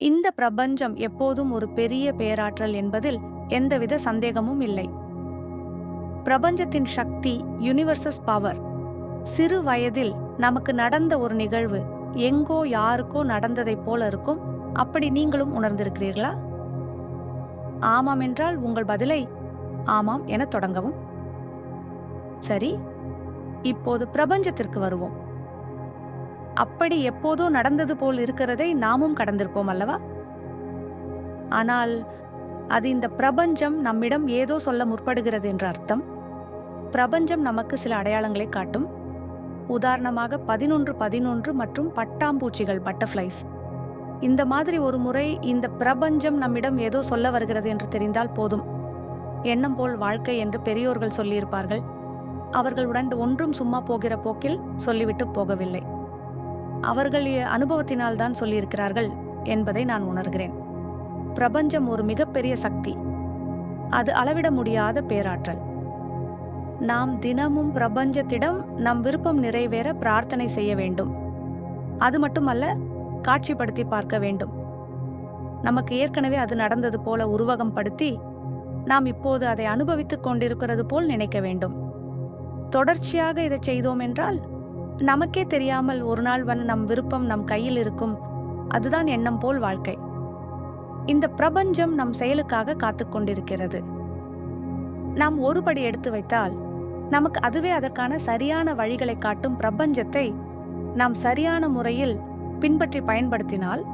இந்த பிரபஞ்சம் எப்போதும் ஒரு பெரிய பேராற்றல் என்பதில் எந்தவித சந்தேகமும் இல்லை. பிரபஞ்சத்தின் சக்தி யுனிவர்சஸ் பவர் சிறு வயதில் நமக்கு நடந்த ஒரு நிகழ்வு எங்கோ யாருக்கோ நடந்ததைப் போல இருக்கும் அப்படி நீங்களும் உணர்ந்திருக்கிறீர்களா? ஆமாம் என்றால் உங்கள் பதிலை ஆமாம் என தொடங்கவும். சரி இப்போது பிரபஞ்சத்திற்கு வருவோம். அப்படி எப்போதோ நடந்தது போல் இருக்கிறதை நாமும் கடந்திருப்போம் அல்லவா? ஆனால் அது இந்த பிரபஞ்சம் நம்மிடம் ஏதோ சொல்ல முற்படுகிறது என்ற அர்த்தம். பிரபஞ்சம் நமக்கு சில அடையாளங்களை காட்டும். உதாரணமாக பதினொன்று பதினொன்று மற்றும் பட்டாம்பூச்சிகள் பட்டர்ஃப்ளைஸ். இந்த மாதிரி ஒரு முறை இந்த பிரபஞ்சம் நம்மிடம் ஏதோ சொல்ல வருகிறது என்று தெரிந்தால் போதும். எண்ணம் போல் வாழ்க்கை என்று பெரியோர்கள் சொல்லியிருப்பார்கள். அவர்களுடன் ஒன்றும் சும்மா போகிற போக்கில் சொல்லிவிட்டு போகவில்லை. அவர்கள் அனுபவத்தினால் தான் சொல்லியிருக்கிறார்கள் என்பதை நான் உணர்கிறேன். பிரபஞ்சம் ஒரு மிகப்பெரிய சக்தி. அது அளவிட முடியாத பேராற்றல். நாம் தினமும் பிரபஞ்சத்திடம் நம் விருப்பம் நிறைவேற பிரார்த்தனை செய்ய வேண்டும். அது மட்டுமல்ல காட்சிப்படுத்தி பார்க்க வேண்டும். நமக்கு ஏற்கனவே அது நடந்தது போல உருவகம் படுத்தி நாம் இப்போது அதை அனுபவித்துக் கொண்டிருக்கிறது போல் நினைக்க வேண்டும். தொடர்ச்சியாக இதை செய்தோம் என்றால் நமக்கே தெரியாமல் ஒரு நாள் வந்து நம் விருப்பம் நம் கையில் இருக்கும். அதுதான் எண்ணம் போல் வாழ்க்கை. இந்த பிரபஞ்சம் நம் செயலுக்காக காத்து கொண்டிருக்கிறது. நாம் ஒரு படி எடுத்து வைத்தால் நமக்கு அதுவே அதற்கான சரியான வழிகளை காட்டும் பிரபஞ்சத்தை நாம் சரியான முறையில் பின்பற்றி பயன்படுத்தினால்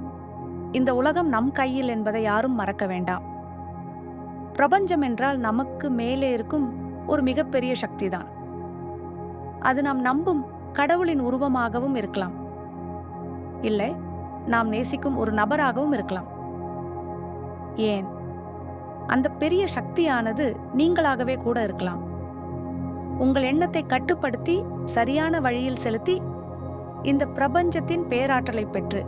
இந்த உலகம் நம் கையில் என்பதை யாரும் மறக்க வேண்டாம். பிரபஞ்சம் என்றால் நமக்கு மேலே இருக்கும் ஒரு மிகப்பெரிய சக்திதான். அது நாம் நம்பும் கடவுளின் உருவமாகவும் இருக்கலாம். இல்லை நாம் நேசிக்கும் ஒரு நபராகவும் இருக்கலாம். ஏன்? அந்த பெரிய சக்தியானது நீங்களாகவே கூட இருக்கலாம். உங்கள் எண்ணத்தை கட்டுப்படுத்தி சரியான வழியில் செலுத்தி இந்த பிரபஞ்சத்தின் பேராற்றலை பெற்று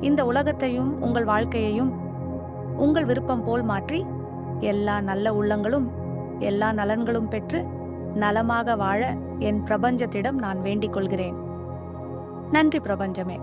இந்த உலகத்தையும் உங்கள் வாழ்க்கையையும் உங்கள் விருப்பம் போல் மாற்றி எல்லா நல்ல உள்ளங்களும் எல்லா நலன்களும் பெற்று நலமாக வாழ என் பிரபஞ்சத்திடம் நான் வேண்டிக் கொள்கிறேன். நன்றி பிரபஞ்சமே.